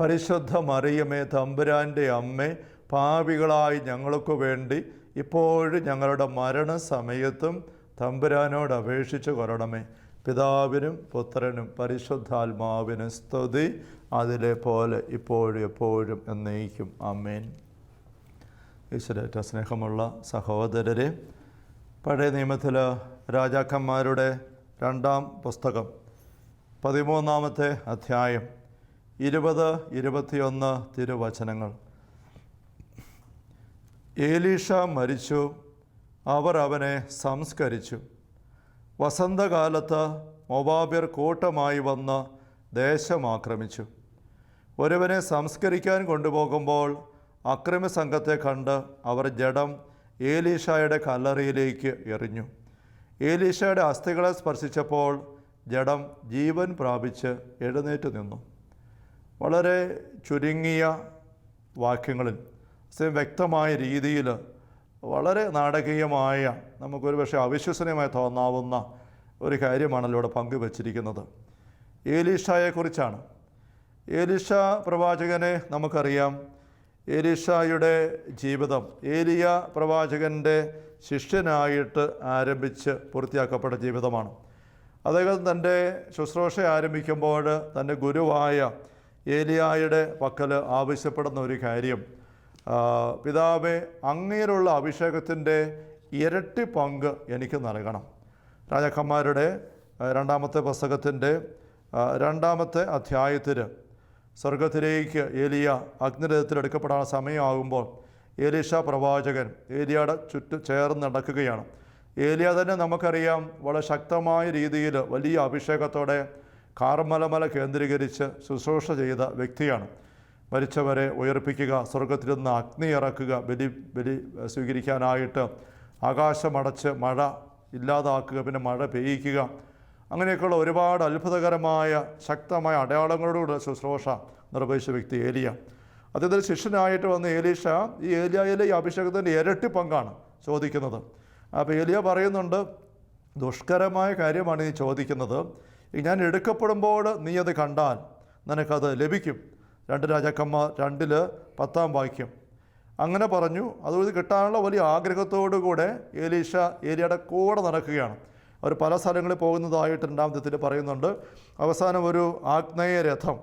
പരിശുദ്ധ മറിയമേ തമ്പുരാന്റെ അമ്മേ പാപികളായി ഞങ്ങൾക്ക് വേണ്ടി ഇപ്പോഴും ഞങ്ങളുടെ മരണസമയത്തും തമ്പുരാനോട് അപേക്ഷിച്ചു കൊരണമേ പിതാവിനും പുത്രനും പരിശുദ്ധാത്മാവിനും സ്തുതി അതിലെ പോലെ ഇപ്പോഴും എപ്പോഴും എന്നേക്കും. അമ്മേൻ ഈശ്വരേറ്റ സ്നേഹമുള്ള സഹോദരരെ പഴയ നിയമത്തിൽ രാജാക്കന്മാരുടെ രണ്ടാം പുസ്തകം പതിമൂന്നാമത്തെ അധ്യായം ഇരുപത് ഇരുപത്തിയൊന്ന് തിരുവചനങ്ങൾ. ഏലീഷ മരിച്ചു. അവർ അവനെ സംസ്കരിച്ചു. വസന്തകാലത്ത് മൊബാബിർ കൂട്ടമായി വന്ന് ദേശം ആക്രമിച്ചു. ഒരുവനെ സംസ്കരിക്കാൻ കൊണ്ടുപോകുമ്പോൾ അക്രമി സംഘത്തെ കണ്ട് അവർ ജഡം ഏലീഷായുടെ കല്ലറിയിലേക്ക് എറിഞ്ഞു. ഏലീഷയുടെ അസ്ഥികളെ സ്പർശിച്ചപ്പോൾ ജഡം ജീവൻ പ്രാപിച്ച് എഴുന്നേറ്റ് നിന്നു. വളരെ ചുരുങ്ങിയ വാക്യങ്ങളിൽ വ്യക്തമായ രീതിയിൽ വളരെ നാടകീയമായ നമുക്കൊരു പക്ഷേ അവിശ്വസനീയമായി തോന്നാവുന്ന ഒരു കാര്യമാണല്ലോ ഇവിടെ പങ്കുവച്ചിരിക്കുന്നത്. ഏലീഷായെക്കുറിച്ചാണ് ഏലീഷ പ്രവാചകനെ നമുക്കറിയാം. ഏലീഷായുടെ ജീവിതം ഏലിയ പ്രവാചകന്റെ ശിഷ്യനായിട്ട് ആരംഭിച്ച് പൂർത്തിയാക്കപ്പെട്ട ജീവിതമാണ്. അദ്ദേഹം തന്റെ ശുശ്രൂഷ ആരംഭിക്കുമ്പോൾ തന്റെ ഗുരുവായ ഏലിയായുടെ പക്കൽ ആവശ്യപ്പെടുന്ന ഒരു കാര്യം. പിതാവെ അങ്ങേരുള്ള അഭിഷേകത്തിന്റെ ഇരട്ടി പങ്ക് എനിക്ക് നൽകണം. രാജാക്കന്മാരുടെ രണ്ടാമത്തെ പുസ്തകത്തിന്റെ രണ്ടാമത്തെ അധ്യായത്തിൽ സ്വർഗത്തിലേക്ക് ഏലിയ അഗ്നിരഥത്തിൽ എടുക്കപ്പെടാൻ സമയമാകുമ്പോൾ ഏലീഷ പ്രവാചകൻ ഏലിയയുടെ ചുറ്റും ചേർന്ന് നടക്കുകയാണ്. ഏലിയ തന്നെ നമുക്കറിയാം വളരെ ശക്തമായ രീതിയിൽ വലിയ അഭിഷേകത്തോടെ കാർമലമല കേന്ദ്രീകരിച്ച് ശുശ്രൂഷ ചെയ്ത വ്യക്തിയാണ്. മരിച്ചവരെ ഉയർപ്പിക്കുക സ്വർഗത്തിൽ നിന്ന് അഗ്നി ഇറക്കുക ബലി ബലി സ്വീകരിക്കാനായിട്ട് ആകാശമടച്ച് മഴ ഇല്ലാതാക്കുക പിന്നെ മഴ പെയ്യിക്കുക. അങ്ങനെയൊക്കെയുള്ള ഒരുപാട് അത്ഭുതകരമായ ശക്തമായ അടയാളങ്ങളോടുകൂടെ ശുശ്രൂഷ നിർവഹിച്ച വ്യക്തി ഏലിയ. അദ്ദേഹത്തിന് ശിഷ്യനായിട്ട് വന്ന ഏലീഷ ഈ ഏലിയയിലെ ഈ അഭിഷേകത്തിന്റെ ഇരട്ടി പങ്കാണ് ചോദിക്കുന്നത്. അപ്പോൾ ഏലിയ പറയുന്നുണ്ട് ദുഷ്കരമായ കാര്യമാണ് ഈ ചോദിക്കുന്നത്. ഞാൻ എടുക്കപ്പെടുമ്പോൾ നീ അത് കണ്ടാൽ നിനക്കത് ലഭിക്കും. രണ്ട് രാജാക്കന്മാർ രണ്ടിൽ പത്താം വാക്യം. അങ്ങനെ പറഞ്ഞു. അതുകൊണ്ട് കിട്ടാനുള്ള വലിയ ആഗ്രഹത്തോടു കൂടെ ഏലീഷ ഏലിയയുടെ കൂടെ നടക്കുകയാണ്. അവർ പല സ്ഥലങ്ങളിൽ പോകുന്നതായിട്ട് രണ്ടാമത്തെ പറയുന്നുണ്ട്. അവസാനം ഒരു ആഗ്നേയ രഥം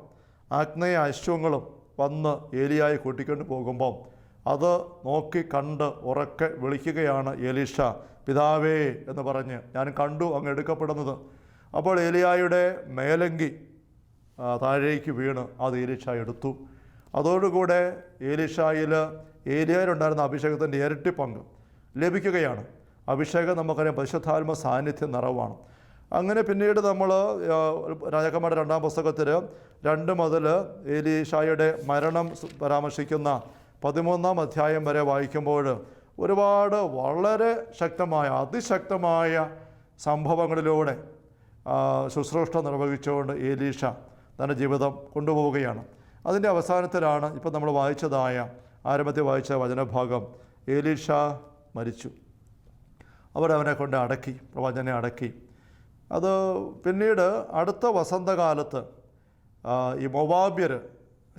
ആഗ്നേയ അശ്വങ്ങളും വന്ന് ഏലിയായി കൂട്ടിക്കൊണ്ട് പോകുമ്പോൾ അത് നോക്കി കണ്ട് ഉറക്കെ വിളിക്കുകയാണ് ഏലീഷ പിതാവേ എന്ന് പറഞ്ഞ്. ഞാൻ കണ്ടു അങ്ങ് എടുക്കപ്പെടുന്നത്. അപ്പോൾ ഏലിയായുടെ മേലങ്കി താഴേക്ക് വീണ് അത് ഏലീഷ എടുത്തു. അതോടുകൂടെ ഏലീഷായിൽ ഏലിയയിലുണ്ടായിരുന്ന അഭിഷേകത്തിന്റെ ഇരട്ടി പങ്ക് ലഭിക്കുകയാണ്. അഭിഷേകം നമുക്കറിയാം പരിശുദ്ധാത്മ സാന്നിധ്യം നിറവാണ്. അങ്ങനെ പിന്നീട് നമ്മൾ രാജാക്കന്മാരുടെ രണ്ടാം പുസ്തകത്തിൽ രണ്ട് മുതൽ ഏലീഷായുടെ മരണം പരാമർശിക്കുന്ന പതിമൂന്നാം അധ്യായം വരെ വായിക്കുമ്പോൾ ഒരുപാട് വളരെ ശക്തമായ അതിശക്തമായ സംഭവങ്ങളിലൂടെ ശുശ്രൂഷ നിർവഹിച്ചുകൊണ്ട് ഏലീഷ തന്റെ ജീവിതം കൊണ്ടുപോവുകയാണ്. അതിന്റെ അവസാനത്തിലാണ് ഇപ്പം നമ്മൾ വായിച്ചതായ ആരംഭത്തിൽ വായിച്ച വചനഭാഗം ഏലീഷ മരിച്ചു. അവരവനെ കൊണ്ട് അടക്കി പ്രവചനെ അടക്കി. അത് പിന്നീട് അടുത്ത വസന്തകാലത്ത് ഈ മൊവാബ്യർ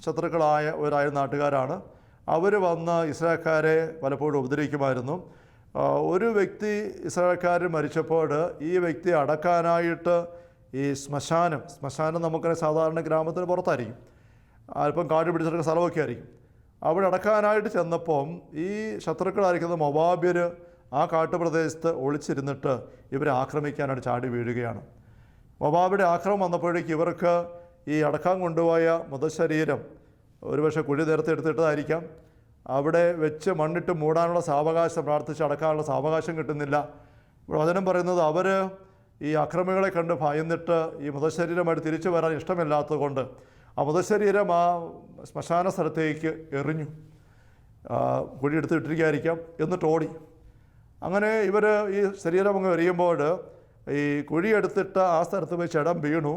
ശത്രുക്കളായ ഒരായ നാട്ടുകാരാണ്. അവർ വന്ന് ഇസ്രായേൽക്കാരെ പലപ്പോഴും ഉപദ്രവിക്കുമായിരുന്നു. ഒരു വ്യക്തി ഇസ്രായേൽക്കാർ മരിച്ചപ്പോൾ ഈ വ്യക്തി അടക്കാനായിട്ട് ഈ ശ്മശാനം ശ്മശാനം നമുക്കറിയാം സാധാരണ ഗ്രാമത്തിന് പുറത്തായിരിക്കും. അല്പം കാട് പിടിച്ചെടുക്കുന്ന സ്ഥലമൊക്കെ ആയിരിക്കും. അവിടെ അടക്കാനായിട്ട് ചെന്നപ്പം ഈ ശത്രുക്കളായിരിക്കുന്ന മൊബാബിയർ ആ കാട്ടുപ്രദേശത്ത് ഒളിച്ചിരുന്നിട്ട് ഇവരെ ആക്രമിക്കാനായിട്ട് ചാടി വീഴുകയാണ്. മൊബാബിയുടെ ആക്രമം വന്നപ്പോഴേക്ക് ഇവർക്ക് ഈ അടക്കാൻ കൊണ്ടുപോയ മൃതശരീരം ഒരുപക്ഷെ കുഴി നേരത്തെ എടുത്തിട്ടതായിരിക്കാം. അവിടെ വെച്ച് മണ്ണിട്ട് മൂടാനുള്ള സാവകാശം പ്രാർത്ഥിച്ച് അടക്കാനുള്ള സാവകാശം കിട്ടുന്നില്ല. വചനം പറയുന്നത് അവർ ഈ അക്രമികളെ കണ്ട് ഭയന്നിട്ട് ഈ മൃതശരീരമായിട്ട് തിരിച്ചു വരാൻ ഇഷ്ടമില്ലാത്തതുകൊണ്ട് ആ മൃതശരീരം ആ ശ്മശാന സ്ഥലത്തേക്ക് എറിഞ്ഞു. കുഴിയെടുത്ത് ഇട്ടിരിക്കായിരിക്കാം എന്നിട്ട് ഓടി. അങ്ങനെ ഇവർ ഈ ശരീരം അങ്ങ് എറിയുമ്പോൾ ഈ കുഴിയെടുത്തിട്ട് ആ സ്ഥലത്ത് പോയി ചടം വീണു.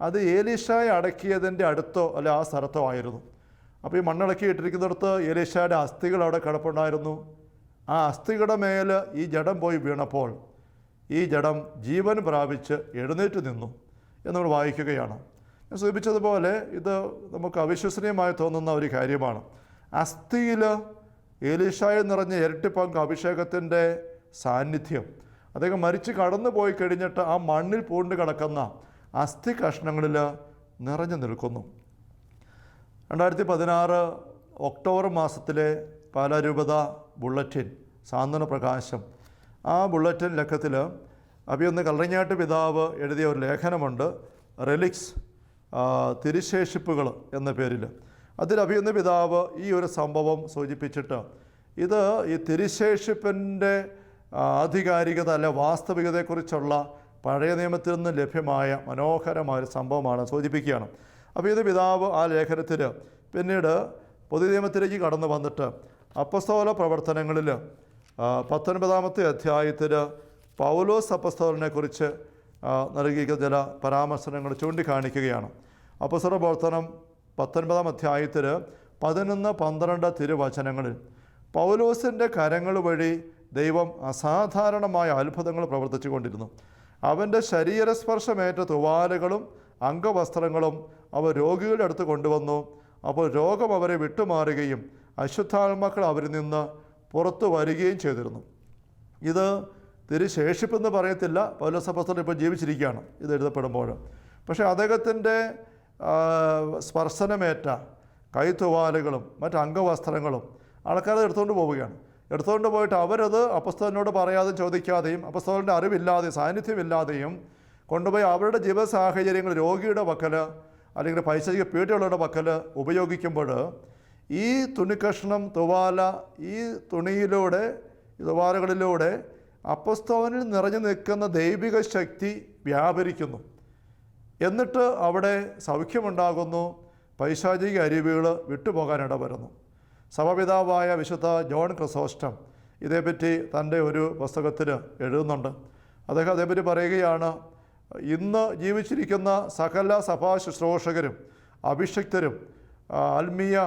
അത് ഏലീഷായി അടക്കിയതിന്റെ അടുത്തോ അല്ല ആ സ്ഥലത്തോ ആയിരുന്നു. അപ്പോൾ ഈ മണ്ണിളക്കി ഇട്ടിരിക്കുന്നിടത്ത് ഏലീഷായുടെ അസ്ഥികൾ അവിടെ കിടപ്പുണ്ടായിരുന്നു. ആ അസ്ഥികളുടെ മേൽ ഈ ജഡം പോയി വീണപ്പോൾ ഈ ജഡം ജീവൻ പ്രാപിച്ച് എഴുന്നേറ്റ് നിന്നു എന്ന് നമ്മൾ വായിക്കുകയാണ്. ഞാൻ സൂചിപ്പിച്ചതുപോലെ ഇത് നമുക്ക് അവിശ്വസനീയമായി തോന്നുന്ന ഒരു കാര്യമാണ്. അസ്ഥിയിൽ ഏലീഷായിൽ നിറഞ്ഞ ഇരട്ടി പങ്ക് അഭിഷേകത്തിന്റെ സാന്നിധ്യം. അദ്ദേഹം മരിച്ച് കടന്നു പോയി കഴിഞ്ഞിട്ട് ആ മണ്ണിൽ പൂണ്ട് കിടക്കുന്ന അസ്ഥി കഷ്ണങ്ങളിൽ നിറഞ്ഞു നിൽക്കുന്നു. രണ്ടായിരത്തി പതിനാറ് ഒക്ടോബർ മാസത്തിലെ പാലാരൂപത ബുള്ളറ്റിൻ സാന്ത്വന പ്രകാശം. ആ ബുള്ളറ്റിൻ ലക്കത്തിൽ അഭിയൊന്ന് കല്ലറിഞ്ഞാട്ട് പിതാവ് എഴുതിയ ഒരു ലേഖനമുണ്ട് റെലിക്സ് തിരിശേഷിപ്പുകൾ എന്ന പേരിൽ. അതിൽ അഭിയൊന്ന് പിതാവ് ഈ ഒരു സംഭവം സൂചിപ്പിച്ചിട്ട് ഇത് ഈ തിരുശേഷിപ്പിന്റെ ആധികാരികത അല്ല വാസ്തവികതയെക്കുറിച്ചുള്ള പഴയ നിയമത്തിൽ നിന്ന് ലഭ്യമായ മനോഹരമായ ഒരു സംഭവമാണ് സൂചിപ്പിക്കുകയാണ്. അപ്പോൾ ഇത് പിതാവ് ആ ലേഖനത്തിൽ പിന്നീട് പുതിയ നിയമത്തിലേക്ക് കടന്നു വന്നിട്ട് അപ്പസ്തോല പ്രവർത്തനങ്ങളിൽ പത്തൊൻപതാമത്തെ അധ്യായത്തിൽ പൗലോസ് അപ്പസ്തോലിനെക്കുറിച്ച് നൽകിയിരിക്കുന്ന ചില പരാമർശനങ്ങൾ ചൂണ്ടിക്കാണിക്കുകയാണ്. അപ്പസ്തോല പ്രവർത്തനം പത്തൊൻപതാം അധ്യായത്തിൽ പതിനൊന്ന് പന്ത്രണ്ട് തിരുവചനങ്ങളിൽ പൗലോസിന്റെ കരങ്ങൾ വഴി ദൈവം അസാധാരണമായ അത്ഭുതങ്ങൾ പ്രവർത്തിച്ചു കൊണ്ടിരുന്നു അവന്റെ ശരീരസ്പർശമേറ്റ തുവാലുകളും അംഗവസ്ത്രങ്ങളും അവർ രോഗികളുടെ അടുത്ത് കൊണ്ടുവന്നു. അപ്പോൾ രോഗം അവരെ വിട്ടുമാറുകയും അശുദ്ധാത്മാക്കൾ അവരിൽ നിന്ന് പുറത്തു വരികയും ചെയ്തിരുന്നു. ഇത് തിരുശേഷിപ്പെന്ന് പറയത്തില്ല. പൗലോസപ്പസ്തലൻ ഇപ്പോൾ ജീവിച്ചിരിക്കുകയാണ് ഇത് എഴുതപ്പെടുമ്പോൾ. പക്ഷേ അദ്ദേഹത്തിന്റെ സ്പർശനമേറ്റ കൈത്തുവാലുകളും മറ്റ് അംഗവസ്ത്രങ്ങളും ആൾക്കാരത് എടുത്തുകൊണ്ട് പോവുകയാണ്. എടുത്തുകൊണ്ട് പോയിട്ട് അവരത് അപ്പസ്തോലിനോട് പറയാതെ ചോദിക്കാതെയും അപ്പസ്തോലിന്റെ അറിവില്ലാതെയും സാന്നിധ്യമില്ലാതെയും കൊണ്ടുപോയി അവരുടെ ജീവിത സാഹചര്യങ്ങൾ രോഗിയുടെ പക്കൽ അല്ലെങ്കിൽ പൈസയ്ക്ക് പേടിയുള്ളവരുടെ പക്കൽ ഉപയോഗിക്കുമ്പോൾ ഈ തുണിക്കഷ്ണം തുവാല ഈ തുണിയിലൂടെ തുവാലകളിലൂടെ അപ്പസ്തോവനിൽ നിറഞ്ഞു നിൽക്കുന്ന ദൈവിക ശക്തി വ്യാപരിക്കുന്നു. എന്നിട്ട് അവിടെ സൗഖ്യമുണ്ടാകുന്നു പൈശാചിക അരുവികൾ വിട്ടുപോകാനിട വരുന്നു സഭപിതാവായ വിശുദ്ധ ജോൺ ക്രിസോസ്റ്റം ഇതേപ്പറ്റി തന്റെ ഒരു പുസ്തകത്തിൽ എഴുതുന്നുണ്ട്. അദ്ദേഹം അതേപ്പറ്റി പറയുകയാണ് ഇന്ന് ജീവിച്ചിരിക്കുന്ന സകല സഭാ ശുശ്രൂഷകരും അഭിഷക്തരും ആത്മീയ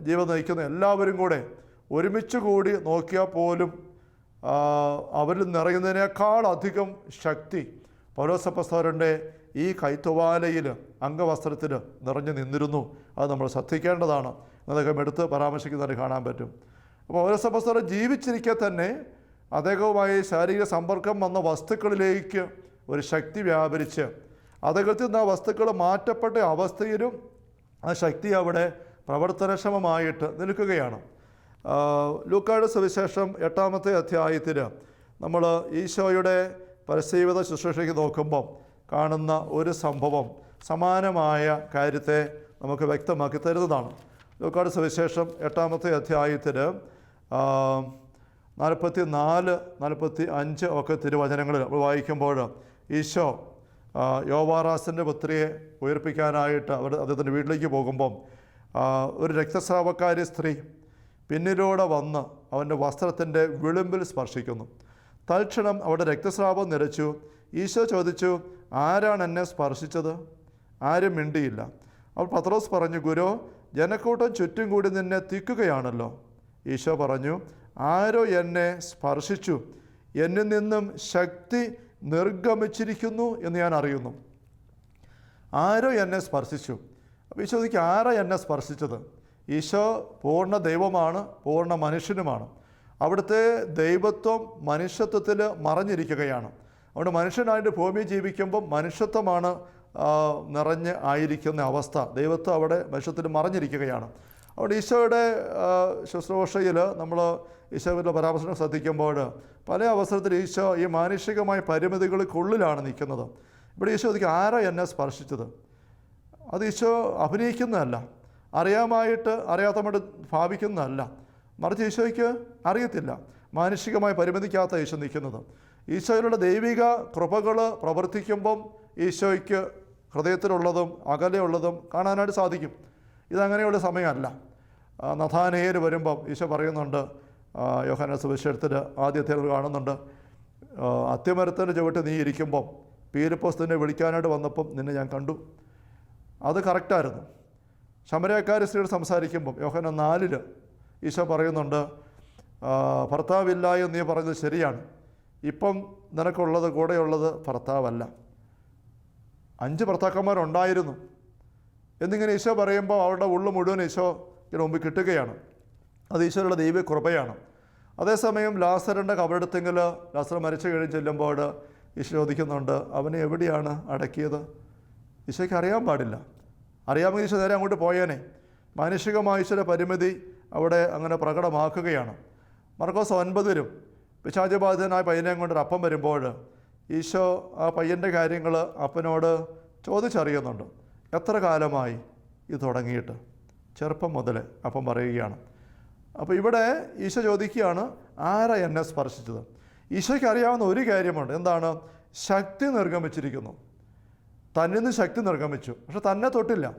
ജീവിതം നയിക്കുന്ന എല്ലാവരും കൂടെ ഒരുമിച്ച് കൂടി നോക്കിയാൽ പോലും അവരിൽ നിറയുന്നതിനേക്കാൾ അധികം ശക്തി പൗലോസപ്പസ്തോരന്റെ ഈ കൈത്തുവാലയിൽ അംഗവസ്ത്രത്തിൽ നിറഞ്ഞു നിന്നിരുന്നു. അത് നമ്മൾ ശ്രദ്ധിക്കേണ്ടതാണ്. എന്നതൊക്കെ എടുത്ത് പരാമർശിക്കുന്നതായിട്ട് കാണാൻ പറ്റും. അപ്പോൾ പൗലോസപ്പസ്തോരൻ ജീവിച്ചിരിക്കെ തന്നെ അദ്ദേഹവുമായി ശാരീരിക സമ്പർക്കം വന്ന വസ്തുക്കളിലേക്ക് ഒരു ശക്തി വ്യാപരിച്ച്. അതകത്ത് നിന്ന് ആ വസ്തുക്കൾ മാറ്റപ്പെട്ട അവസ്ഥയിലും ആ ശക്തി അവിടെ പ്രവർത്തനക്ഷമമായിട്ട് നിൽക്കുകയാണ്. ലൂക്കായുടെ സുവിശേഷം എട്ടാമത്തെ അധ്യായത്തിൽ നമ്മൾ ഈശോയുടെ പരസ്യവിത ശുശ്രൂഷയ്ക്ക് നോക്കുമ്പം കാണുന്ന ഒരു സംഭവം സമാനമായ കാര്യത്തെ നമുക്ക് വ്യക്തമാക്കി തരുന്നതാണ്. ലൂക്കാട് സുവിശേഷം എട്ടാമത്തെ അധ്യായത്തിൽ നാൽപ്പത്തി നാല് നാൽപ്പത്തി അഞ്ച് ഒക്കെ തിരുവചനങ്ങളിൽ വായിക്കുമ്പോൾ ഈശോ യോവാറാസിന്റെ പുത്രിയെ ഉയർപ്പിക്കാനായിട്ട് അവർ അദ്ദേഹത്തിന്റെ വീട്ടിലേക്ക് പോകുമ്പം ഒരു രക്തസ്രാവക്കാരി സ്ത്രീ പിന്നിലൂടെ വന്ന് അവന്റെ വസ്ത്രത്തിന്റെ വിളിമ്പിൽ സ്പർശിക്കുന്നു. തൽക്ഷണം അവിടെ രക്തസ്രാവം നിരച്ചു ഈശോ ചോദിച്ചു ആരാണ് എന്നെ സ്പർശിച്ചത്? ആരും മിണ്ടിയില്ല. അപ്പോൾ പത്രോസ് പറഞ്ഞു ഗുരു ജനക്കൂട്ടം ചുറ്റും കൂടി നിന്നെ തിക്കുകയാണല്ലോ. ഈശോ പറഞ്ഞു ആരോ എന്നെ സ്പർശിച്ചു? എന്നിൽ നിന്നും ശക്തി നിർഗമിച്ചിരിക്കുന്നു എന്ന് ഞാൻ അറിയുന്നു. ആരോ എന്നെ സ്പർശിച്ചു. അപ്പോൾ ഈശോ ചോദിക്കും ആരാ എന്നെ സ്പർശിച്ചത്? ഈശോ പൂർണ ദൈവമാണ് പൂർണ മനുഷ്യനുമാണ്. അവിടുത്തെ ദൈവത്വം മനുഷ്യത്വത്തിൽ മറഞ്ഞിരിക്കുകയാണ്. അതുകൊണ്ട് മനുഷ്യനായിട്ട് ഭൂമി ജീവിക്കുമ്പം മനുഷ്യത്വമാണ് നിറഞ്ഞ് ആയിരിക്കുന്ന അവസ്ഥ. ദൈവത്വം അവിടെ മനുഷ്യത്തിൽ മറഞ്ഞിരിക്കുകയാണ്. അതുകൊണ്ട് ഈശോയുടെ ശുശ്രൂഷയിൽ നമ്മൾ ഈശോയുടെ പരാമർശനം ശ്രദ്ധിക്കുമ്പോൾ പല അവസരത്തിൽ ഈശോ ഈ മാനുഷികമായ പരിമിതികൾക്കുള്ളിലാണ് നിൽക്കുന്നത്. ഇവിടെ ഈശോ അതിക്ക് ആരാ എന്നെ സ്പർശിച്ചത്? അത് ഈശോ അഭിനയിക്കുന്നതല്ല. അറിയാമായിട്ട് അറിയാത്തമായിട്ട് ഭാവിക്കുന്നതല്ല. മറിച്ച് ഈശോയ്ക്ക് അറിയത്തില്ല. മാനുഷികമായ പരിമിതിക്കാത്ത ഈശോ നിൽക്കുന്നത്. ഈശോയിലുള്ള ദൈവിക കൃപകൾ പ്രവർത്തിക്കുമ്പം ഈശോയ്ക്ക് ഹൃദയത്തിലുള്ളതും അകലെയുള്ളതും കാണാനായിട്ട് സാധിക്കും. ഇതങ്ങനെയുള്ള സമയമല്ല. നഥാനേയർ വരുമ്പം ഈശോ പറയുന്നുണ്ട് യോഹാന സുവിശേഷത്തിൽ ആദ്യത്തെ കാണുന്നുണ്ട് അത്യമരത്തിന്റെ ചുവട്ട് നീ ഇരിക്കുമ്പം പീലിപ്പോസ്തിനെ വിളിക്കാനായിട്ട് വന്നപ്പം നിന്നെ ഞാൻ കണ്ടു. അത് കറക്റ്റായിരുന്നു ശമരക്കാരി സ്ത്രീയോട് സംസാരിക്കുമ്പം യോഹന നാലിൽ ഈശോ പറയുന്നുണ്ട് ഭർത്താവില്ല എന്ന് നീ പറഞ്ഞത് ശരിയാണ്. ഇപ്പം നിനക്കുള്ളത് കൂടെയുള്ളത് ഭർത്താവല്ല. അഞ്ച് ഭർത്താക്കന്മാരുണ്ടായിരുന്നു. എന്നിങ്ങനെ ഈശോ പറയുമ്പോൾ അവരുടെ ഉള്ളു മുഴുവൻ ഈശോ ഇതിന് മുമ്പ് കിട്ടുകയാണ്. അത് ഈശ്വരയുടെ ദൈവ കൃപയാണ്. അതേസമയം ലാസറിന്റെ കബറെടുത്തെങ്കിൽ ലാസർ മരിച്ചു കഴിഞ്ഞ് ചെല്ലുമ്പോൾ ഈശോ ചോദിക്കുന്നുണ്ട് അവനെ എവിടെയാണ് അടക്കിയത്? ഈശോയ്ക്ക് അറിയാൻ പാടില്ല. അറിയാമെങ്കിൽ ഈശോ നേരെ അങ്ങോട്ട് പോയേനെ. മാനുഷികമായ ഈശോയുടെ പരിമിതി അവിടെ അങ്ങനെ പ്രകടമാക്കുകയാണ്. മർക്കോസ് ഒൻപതിലും പിശാചബാധിതനായ പയ്യനെ കൊണ്ടൊരു അപ്പം വരുമ്പോൾ ഈശോ ആ പയ്യന്റെ കാര്യങ്ങൾ അപ്പനോട് ചോദിച്ചറിയുന്നുണ്ട്. എത്ര കാലമായി ഇത് തുടങ്ങിയിട്ട്? ചെറുപ്പം മുതൽ അപ്പം പറയുകയാണ്. അപ്പോൾ ഇവിടെ ഈശോ ചോദിക്കുകയാണ് ആരാ എന്നെ സ്പർശിച്ചത്? ഈശോയ്ക്ക് അറിയാവുന്ന ഒരു കാര്യമുണ്ട്. എന്താണ്? ശക്തി നിർഗമിച്ചിരിക്കുന്നു. തന്നിൽ നിന്ന് ശക്തി നിർഗമിച്ചു. പക്ഷെ തന്നെ തൊട്ടില്ല.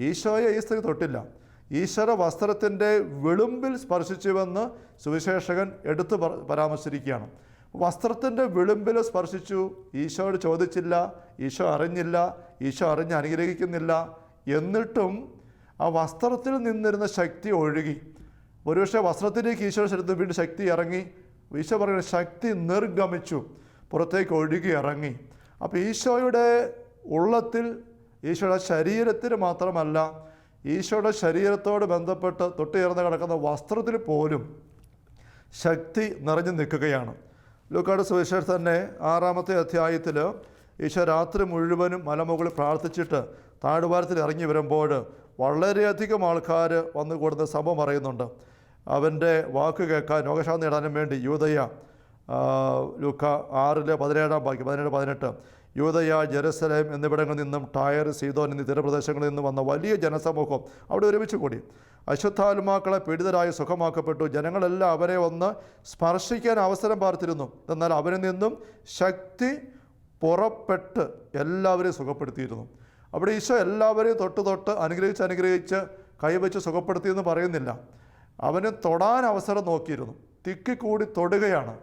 ഈശോയെ ഈ സ്ത്രീ തൊട്ടില്ല. ഈശ്വര വസ്ത്രത്തിന്റെ വിളുമ്പിൽ സ്പർശിച്ചുവെന്ന് സുവിശേഷകൻ എടുത്തു പരാമർശിക്കുകയാണ് വസ്ത്രത്തിന്റെ വിളുമ്പിൽ സ്പർശിച്ചു. ഈശോയോട് ചോദിച്ചില്ല. ഈശോ അറിഞ്ഞില്ല. ഈശോ അറിഞ്ഞ് അനുഗ്രഹിക്കുന്നില്ല. എന്നിട്ടും ആ വസ്ത്രത്തിൽ നിന്നിരുന്ന ശക്തി ഒഴുകി. ഒരുപക്ഷെ വസ്ത്രത്തിലേക്ക് ഈശോ ശരീരത്തിൽ വീണ്ടും ശക്തി ഇറങ്ങി. ഈശോ പറയുന്ന ശക്തി നിർഗമിച്ചു. പുറത്തേക്ക് ഒഴുകി ഇറങ്ങി. അപ്പോൾ ഈശോയുടെ ഉള്ളത്തിൽ ഈശോയുടെ ശരീരത്തിൽ മാത്രമല്ല ഈശോയുടെ ശരീരത്തോട് ബന്ധപ്പെട്ട് തൊട്ടുയർന്ന് കിടക്കുന്ന വസ്ത്രത്തിൽ പോലും ശക്തി നിറഞ്ഞു നിൽക്കുകയാണ്. ലൂക്കാട് സുവിശേഷം തന്നെ ആറാമത്തെ അധ്യായത്തിൽ ഈശോ രാത്രി മുഴുവനും മലമുകളിൽ പ്രാർത്ഥിച്ചിട്ട് താഴ്വാരത്തിൽ ഇറങ്ങി വരുമ്പോൾ വളരെയധികം ആൾക്കാർ വന്നു കൂടുന്ന സംഭവം പറയുന്നുണ്ട്. അവന്റെ വാക്ക് കേൾക്കാൻ രോഗശാന്തി നേടാനും വേണ്ടി യൂതയ ലുക്ക ആറിൽ പതിനേഴാം ബാക്കി പതിനേഴ് പതിനെട്ട്. യൂതയ ജെറുസലേം എന്നിവിടങ്ങളിൽ നിന്നും ടയർ സീതോൻ എന്നീ തീരപ്രദേശങ്ങളിൽ നിന്നും വന്ന വലിയ ജനസമൂഹം അവിടെ ഒരുമിച്ച് കൂടി. അശുദ്ധാത്മാക്കളെ പീഡിതരായി സുഖമാക്കപ്പെട്ടു. ജനങ്ങളെല്ലാം അവരെ ഒന്ന് സ്പർശിക്കാൻ അവസരം പാർത്തിരുന്നു. എന്നാൽ അവരിൽ നിന്നും ശക്തി പുറപ്പെട്ട് എല്ലാവരെയും സുഖപ്പെടുത്തിയിരുന്നു. അവിടെ ഈശോ എല്ലാവരെയും തൊട്ട് തൊട്ട് അനുഗ്രഹിച്ച് അനുഗ്രഹിച്ച് കൈവച്ച് സുഖപ്പെടുത്തിയെന്ന് പറയുന്നില്ല. അവന് തൊടാൻ അവസരം നോക്കിയിരുന്നു. തിക്കിക്കൂടി തൊടുകയാണ്.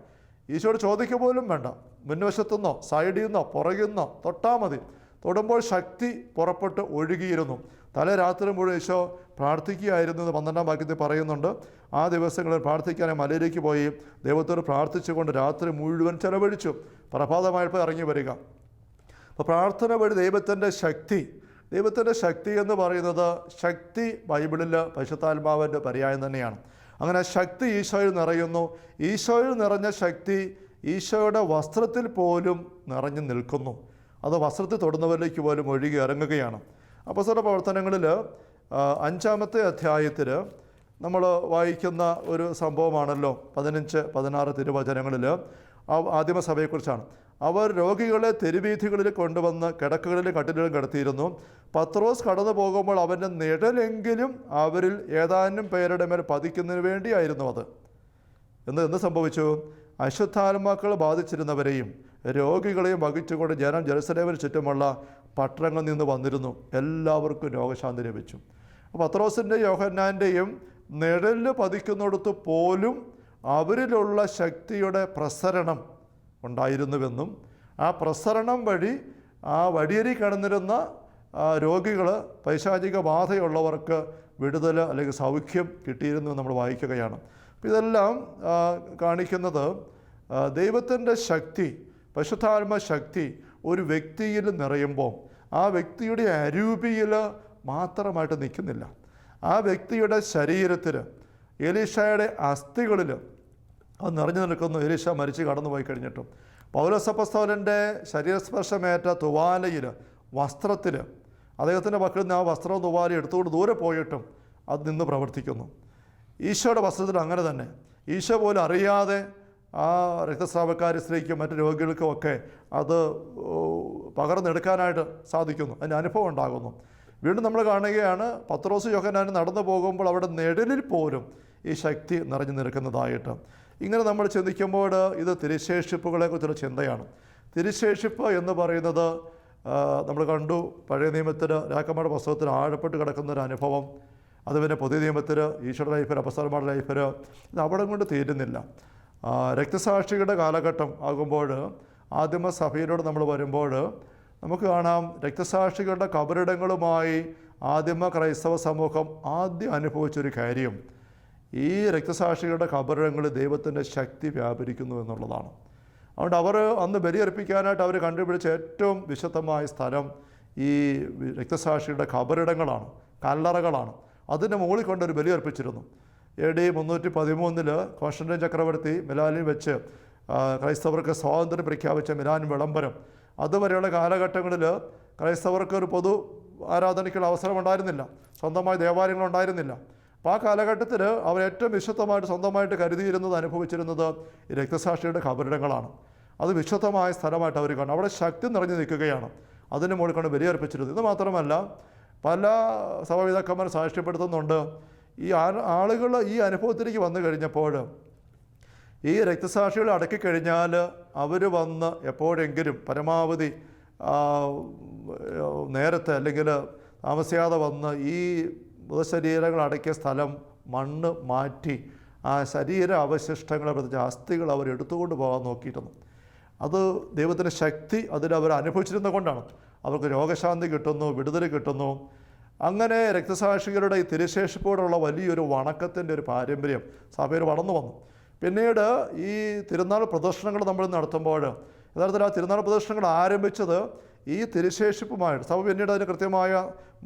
ഈശോട് ചോദിക്കുക പോലും വേണ്ട. മുൻവശത്തുനിന്നോ സൈഡിൽ നിന്നോ പുറകിൽ നിന്നോ തൊട്ടാൽ മതി. തൊടുമ്പോൾ ശക്തി പുറപ്പെട്ട് ഒഴുകിയിരുന്നു. തലേ രാത്രി മുഴുവൻ ഈശോ പ്രാർത്ഥിക്കുകയായിരുന്നു എന്ന് പന്ത്രണ്ടാം വാക്യത്തിൽ പറയുന്നുണ്ട്. ആ ദിവസങ്ങളിൽ പ്രാർത്ഥിക്കാനായി മലയിലേക്ക് പോയി. ദൈവത്തോട് പ്രാർത്ഥിച്ചുകൊണ്ട് രാത്രി മുഴുവൻ ചെലവഴിച്ചു. പ്രഭാതമായപ്പോൾ ഇറങ്ങി വരിക. അപ്പോൾ പ്രാർത്ഥന വഴി ദൈവത്തിന്റെ ശക്തി ദൈവത്തിന്റെ ശക്തി എന്ന് പറയുന്നത് ശക്തി ബൈബിളിൽ പരിശുദ്ധാത്മാവിന്റെ പര്യായം തന്നെയാണ്. അങ്ങനെ ശക്തി ഈശോയിൽ നിറയുന്നു. ഈശോയിൽ നിറഞ്ഞ ശക്തി ഈശോയുടെ വസ്ത്രത്തിൽ പോലും നിറഞ്ഞു നിൽക്കുന്നു. അത് വസ്ത്രത്തിൽ തൊടുന്നവരിലേക്ക് പോലും ഒഴുകി ഇറങ്ങുകയാണ്. അപ്പസ്വര പ്രവർത്തനങ്ങളിൽ അഞ്ചാമത്തെ അധ്യായത്തിൽ നമ്മൾ വായിക്കുന്ന ഒരു സംഭവമാണല്ലോ പതിനഞ്ച് പതിനാറ് തിരുവചനങ്ങളിൽ. ആദിമസഭയെക്കുറിച്ചാണ് അവർ രോഗികളെ തെരുവീഥികളിൽ കൊണ്ടുവന്ന് കിടക്കുകളിലും കട്ടിലും കിടത്തിയിരുന്നു. പത്രോസ് കടന്നു പോകുമ്പോൾ അവന്റെ നിഴലെങ്കിലും അവരിൽ ഏതാനും പേരുടെ മേൽ പതിക്കുന്നതിന് വേണ്ടിയായിരുന്നു അത്. എന്ന് എന്ത് സംഭവിച്ചു? അശുദ്ധാത്മാക്കൾ ബാധിച്ചിരുന്നവരെയും രോഗികളെയും വഹിച്ചുകൊണ്ട് ജനം ജെറുസലേമിന് ചുറ്റുമുള്ള പട്ടണങ്ങളിൽ നിന്ന് വന്നിരുന്നു. എല്ലാവർക്കും രോഗശാന്തി ലഭിച്ചു. പത്രോസിന്റെ യോഹന്നാന്റെയും നിഴലിൽ പതിക്കുന്നിടത്ത് പോലും അവരിലുള്ള ശക്തിയുടെ പ്രസരണം ഉണ്ടായിരുന്നുവെന്നും ആ പ്രസരണം വഴി ആ വടിയേരി കിടന്നിരുന്ന രോഗികൾ പൈശാചിക ബാധയുള്ളവർക്ക് വിടുതൽ അല്ലെങ്കിൽ സൗഖ്യം കിട്ടിയിരുന്നു നമ്മൾ വായിക്കുകയാണ്. അപ്പോൾ ഇതെല്ലാം കാണിക്കുന്നത് ദൈവത്തിന്റെ ശക്തി പശുദ്ധാത്മ ശക്തി ഒരു വ്യക്തിയിൽ നിറയുമ്പോൾ ആ വ്യക്തിയുടെ അരൂപിയിൽ മാത്രമായിട്ട് നിൽക്കുന്നില്ല. ആ വ്യക്തിയുടെ ശരീരത്തിൽ എലീഷയുടെ അസ്ഥികളിൽ അത് നിറഞ്ഞു നിൽക്കുന്നു. എലീഷ മരിച്ചു കടന്നുപോയി കഴിഞ്ഞിട്ടും. പൗരസപ്പസ്തോലന്റെ ശരീരസ്പർശമേറ്റ തുവാലയിൽ വസ്ത്രത്തിൽ അദ്ദേഹത്തിന്റെ പക്കൽ നിന്ന് ആ വസ്ത്രവും തുവാല എടുത്തുകൊണ്ട് ദൂരെ പോയിട്ടും അത് നിന്ന് പ്രവർത്തിക്കുന്നു. ഈശോയുടെ വസ്ത്രത്തിൽ അങ്ങനെ തന്നെ. ഈശോ പോലും അറിയാതെ ആ രക്തസ്രാവക്കാരി സ്ത്രീക്കും മറ്റു രോഗികൾക്കും ഒക്കെ അത് പകർന്നെടുക്കാനായിട്ട് സാധിക്കുന്നു. അതിന്റെ അനുഭവം ഉണ്ടാകുന്നു. വീണ്ടും നമ്മൾ കാണുകയാണ് പത്രോസ് യോഹനാൻ നടന്നു പോകുമ്പോൾ അവിടെ നിഴലിൽ പോലും ഈ ശക്തി നിറഞ്ഞു നിൽക്കുന്നതായിട്ട്. ഇങ്ങനെ നമ്മൾ ചിന്തിക്കുമ്പോൾ ഇത് തിരുശേഷിപ്പുകളെക്കുറിച്ചുള്ള ചിന്തയാണ്. തിരുശേഷിപ്പ് എന്ന് പറയുന്നത് നമ്മൾ കണ്ടു പഴയ നിയമത്തിൽ രാക്കമ്മയുടെ പുസ്തകത്തിൽ ആഴപ്പെട്ട് കിടക്കുന്ന ഒരു അനുഭവം. അത് പിന്നെ പുതിയ നിയമത്തിൽ ഈശ്വര ലൈഫിൽ അപ്പസ്തലന്മാരുടെ ലൈഫിൽ ഇത് അവിടെ കൊണ്ട് തീരുന്നില്ല. രക്തസാക്ഷിയുടെ കാലഘട്ടം ആകുമ്പോൾ ആദിമ സഭയിലൂടെ നമ്മൾ വരുമ്പോൾ നമുക്ക് കാണാം രക്തസാക്ഷികളുടെ കബറിടങ്ങളുമായി ആദിമ ക്രൈസ്തവ സമൂഹം ആദ്യം അനുഭവിച്ചൊരു കാര്യം. ഈ രക്തസാക്ഷികളുടെ കബറിടങ്ങളിൽ ദൈവത്തിന്റെ ശക്തി വ്യാപരിക്കുന്നു എന്നുള്ളതാണ്. അതുകൊണ്ട് അവർ അന്ന് ബലിയർപ്പിക്കാനായിട്ട് അവർ കണ്ടുപിടിച്ച ഏറ്റവും വിശുദ്ധമായ സ്ഥലം ഈ രക്തസാക്ഷിയുടെ കബറിടങ്ങളാണ് കല്ലറകളാണ്. അതിന്റെ മുകളിൽ കൊണ്ടൊരു ബലിയർപ്പിച്ചിരുന്നു. എ ഡി മുന്നൂറ്റി പതിമൂന്നിൽ കോൺസ്റ്റന്റൈൻ ചക്രവർത്തി മിലാനിൽ വെച്ച് ക്രൈസ്തവർക്ക് സ്വാതന്ത്ര്യം പ്രഖ്യാപിച്ച മിലാൻ വിളംബരം. അതുവരെയുള്ള കാലഘട്ടങ്ങളിൽ ക്രൈസ്തവർക്ക് ഒരു പൊതു ആരാധനയ്ക്കുള്ള അവസരമുണ്ടായിരുന്നില്ല. സ്വന്തമായ ദേവാലയങ്ങൾ ഉണ്ടായിരുന്നില്ല. അപ്പോൾ ആ കാലഘട്ടത്തിൽ അവർ ഏറ്റവും വിശുദ്ധമായിട്ട് സ്വന്തമായിട്ട് കരുതിയിരുന്നത് അനുഭവിച്ചിരുന്നത് രക്തസാക്ഷിയുടെ കബറിടങ്ങളാണ്. അത് വിശുദ്ധമായ സ്ഥലമായിട്ട് അവർ കാണും. അവിടെ ശക്തി നിറഞ്ഞു നിൽക്കുകയാണ്. അതിന് മുകളിൽ കൊണ്ട് ബലിയർപ്പിച്ചിരുന്നത്. ഇത് മാത്രമല്ല പല സഭപിതാക്കന്മാർ സാക്ഷ്യപ്പെടുത്തുന്നുണ്ട്. ഈ ആളുകൾ ഈ അനുഭവത്തിലേക്ക് വന്നു കഴിഞ്ഞപ്പോൾ ഈ രക്തസാക്ഷികൾ അടക്കി കഴിഞ്ഞാൽ അവർ വന്ന് എപ്പോഴെങ്കിലും പരമാവധി നേരത്തെ അല്ലെങ്കിൽ താമസിയാതെ വന്ന് ഈ മൃതശരീരങ്ങൾ അടക്കിയ സ്ഥലം മണ്ണ് മാറ്റി ആ ശരീര അവശിഷ്ടങ്ങളെ പ്രത്യേകിച്ച് അസ്ഥികൾ അവർ എടുത്തുകൊണ്ട് പോകാൻ നോക്കിയിരുന്നു. അത് ദൈവത്തിന്റെ ശക്തി അതിൽ അവർ അനുഭവിച്ചിരുന്നത് കൊണ്ടാണ്. അവർക്ക് രോഗശാന്തി കിട്ടുന്നു വിടുതൽ കിട്ടുന്നു. അങ്ങനെ രക്തസാക്ഷികളുടെ ഈ തിരുശേഷിപ്പോടുള്ള വലിയൊരു വണക്കത്തിന്റെ ഒരു പാരമ്പര്യം സഭയിൽ വളർന്നു വന്നു. പിന്നീട് ഈ തിരുനാൾ പ്രദർശനങ്ങൾ നമ്മൾ നടത്തുമ്പോൾ യഥാർത്ഥത്തിൽ ആ തിരുനാൾ പ്രദർശനങ്ങൾ ആരംഭിച്ചത് ഈ തിരുശേഷിപ്പുമായിട്ട് സഭ പിന്നീട് അതിന് കൃത്യമായ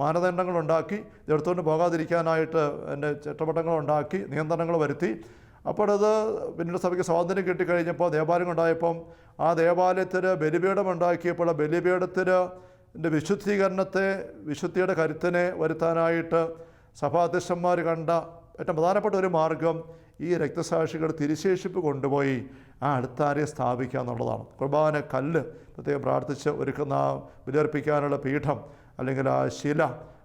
മാനദണ്ഡങ്ങൾ ഉണ്ടാക്കി എടുത്തുകൊണ്ട് പോകാതിരിക്കാനായിട്ട് എന്റെ ചട്ടവട്ടങ്ങളുണ്ടാക്കി നിയന്ത്രണങ്ങൾ വരുത്തി. അപ്പോൾ അത് പിന്നീട് സഭയ്ക്ക് സ്വാതന്ത്ര്യം കിട്ടിക്കഴിഞ്ഞപ്പോൾ ദേവാലയം ഉണ്ടായപ്പം ആ ദേവാലയത്തിൽ ബലിപീഠം ഉണ്ടാക്കിയപ്പോൾ ആ ബലിപീഠത്തിന് വിശുദ്ധീകരണത്തെ വിശുദ്ധിയുടെ കരുത്തിനെ വരുത്താനായിട്ട് സഭാധ്യക്ഷന്മാർ കണ്ട ഏറ്റവും പ്രധാനപ്പെട്ട ഒരു മാർഗം ഈ രക്തസാക്ഷികൾ തിരിശേഷിപ്പ് കൊണ്ടുപോയി ആ അടുത്താരെ സ്ഥാപിക്കുക എന്നുള്ളതാണ്. കുർബാന കല്ല് പ്രത്യേകം പ്രാർത്ഥിച്ച് ഒരുക്കുന്ന ആ ബലിയർപ്പിക്കാനുള്ള പീഠം അല്ലെങ്കിൽ ആ ശില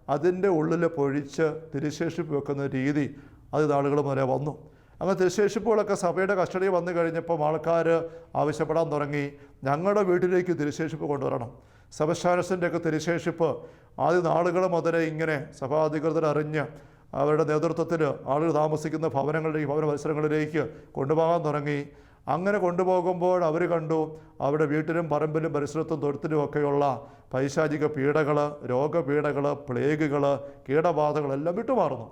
അതിന്റെ ഉള്ളിൽ പൊഴിച്ച് തിരിശേഷിപ്പ് വെക്കുന്ന രീതി അത് നാളുകൾ മുതലേ വന്നു. അങ്ങനെ തിരിശേഷിപ്പുകളൊക്കെ സഭയുടെ കസ്റ്റഡിയിൽ വന്നു കഴിഞ്ഞപ്പം ആൾക്കാർ ആവശ്യപ്പെടാൻ തുടങ്ങി. ഞങ്ങളുടെ വീട്ടിലേക്ക് തിരിശേഷിപ്പ് കൊണ്ടുവരണം. സഭശാനസിന്റെയൊക്കെ തിരുശേഷിപ്പ് ആദ്യ നാളുകൾ മുതലേ ഇങ്ങനെ സഭാധികൃതർ അറിഞ്ഞ് അവരുടെ നേതൃത്വത്തിൽ ആളുകൾ താമസിക്കുന്ന ഭവനങ്ങളിലേക്ക് ഭവന പരിസരങ്ങളിലേക്ക് കൊണ്ടുപോകാൻ തുടങ്ങി. അങ്ങനെ കൊണ്ടുപോകുമ്പോൾ അവർ കണ്ടു അവിടെ വീട്ടിലും പറമ്പിലും പരിസരത്തും തൊഴുത്തിലും ഒക്കെയുള്ള പൈശാചിക പീഡകൾ രോഗപീഡകൾ പ്ലേഗുകൾ കീടബാധകളെല്ലാം വിട്ടുമാറുന്നു.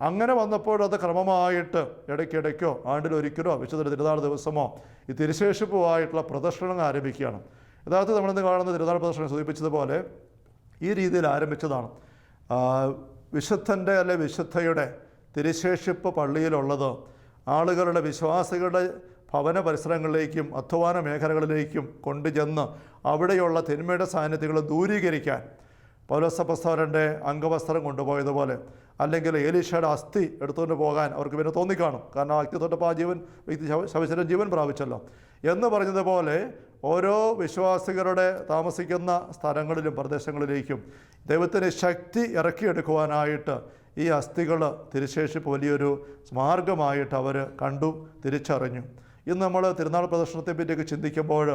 അങ്ങനെ വന്നപ്പോൾ അത് ക്രമമായിട്ട് ഇടയ്ക്കിടയ്ക്കോ ആണ്ടിലൊരിക്കലോ വിശുദ്ധ തിരുനാൾ ദിവസമോ ഈ തിരുശേഷിപ്പുമായിട്ടുള്ള പ്രദർശനങ്ങൾ ആരംഭിക്കുകയാണ്. യഥാർത്ഥത്തിൽ നമ്മളിന്ന് കാണുന്ന തിരുനാൾ പ്രദർശനം സൂചിപ്പിച്ചതുപോലെ ഈ രീതിയിൽ ആരംഭിച്ചതാണ്. വിശുദ്ധന്റെ അല്ലെ വിശുദ്ധയുടെ തിരുശേഷിപ്പ് പള്ളിയിലുള്ളത് ആളുകളുടെ വിശ്വാസികളുടെ ഭവന പരിസരങ്ങളിലേക്കും അധ്വാന മേഖലകളിലേക്കും കൊണ്ടുചെന്ന് അവിടെയുള്ള തിന്മയുടെ സാന്നിധ്യങ്ങൾ ദൂരീകരിക്കാൻ പൗലോസപ്പസ്തോരന്റെ അംഗവസ്ത്രം കൊണ്ടുപോയതുപോലെ അല്ലെങ്കിൽ ഏലീഷയുടെ അസ്ഥി എടുത്തുകൊണ്ട് പോകാൻ അവർക്ക് പിന്നെ തോന്നിക്കാണും. കാരണം ആ വ്യക്തി തൊട്ടപ്പോൾ ആ ജീവൻ വ്യക്തി ശവശരം ജീവൻ പ്രാപിച്ചല്ലോ. എന്ന് പറഞ്ഞതുപോലെ ഓരോ വിശ്വാസികളുടെ താമസിക്കുന്ന സ്ഥലങ്ങളിലും പ്രദേശങ്ങളിലേക്കും ദൈവത്തിന് ശക്തി ഇറക്കിയെടുക്കുവാനായിട്ട് ഈ അസ്ഥികൾ തിരുശേഷിപ്പ് വലിയൊരു മാർഗമായിട്ട് അവർ കണ്ടു തിരിച്ചറിഞ്ഞു. ഇന്ന് നമ്മൾ തിരുനാൾ പ്രദർശനത്തെ പറ്റിയൊക്കെ ചിന്തിക്കുമ്പോൾ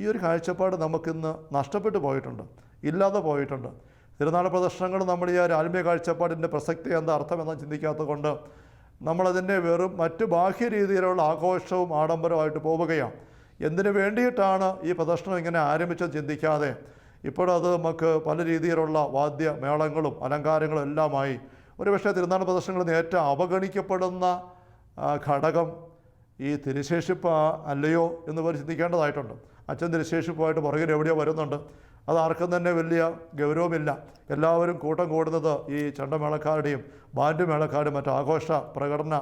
ഈ ഒരു കാഴ്ചപ്പാട് നമുക്കിന്ന് നഷ്ടപ്പെട്ടു പോയിട്ടുണ്ട് ഇല്ലാതെ പോയിട്ടുണ്ട്. തിരുനാൾ പ്രദർശനങ്ങൾ നമ്മൾ ഈ ഒരു ആത്മീയ കാഴ്ചപ്പാടിന്റെ പ്രസക്തി എന്താ അർത്ഥം എന്ന് ചിന്തിക്കാത്തത് കൊണ്ട് നമ്മളതിന്റെ വെറും മറ്റു ബാഹ്യ രീതിയിലുള്ള ആഘോഷവും ആഡംബരമായിട്ട് പോവുകയാണ്. എന്തിനു വേണ്ടിയിട്ടാണ് ഈ പ്രദർശനം ഇങ്ങനെ ആരംഭിച്ചത് ചിന്തിക്കാതെ? ഇപ്പോഴത് നമുക്ക് പല രീതിയിലുള്ള വാദ്യ മേളങ്ങളും അലങ്കാരങ്ങളും എല്ലാമായി. ഒരുപക്ഷെ തിരുനാൾ പ്രദർശനങ്ങളിൽ നിന്ന് ഏറ്റവും അവഗണിക്കപ്പെടുന്ന ഘടകം ഈ തിരുശേഷിപ്പ് അല്ലയോ എന്ന് പോലും ചിന്തിക്കേണ്ടതായിട്ടുണ്ട്. അച്ഛൻ തിരുശേഷിപ്പുമായിട്ട് പുറകിൽ എവിടെയോ വരുന്നുണ്ട്. അത് ആർക്കും തന്നെ വലിയ ഗൗരവമില്ല. എല്ലാവരും കൂട്ടം കൂടുന്നത് ഈ ചണ്ടമേളക്കാരുടെയും ബാൻഡ് മേളക്കാരുടെയും മറ്റ് ആഘോഷ പ്രകടന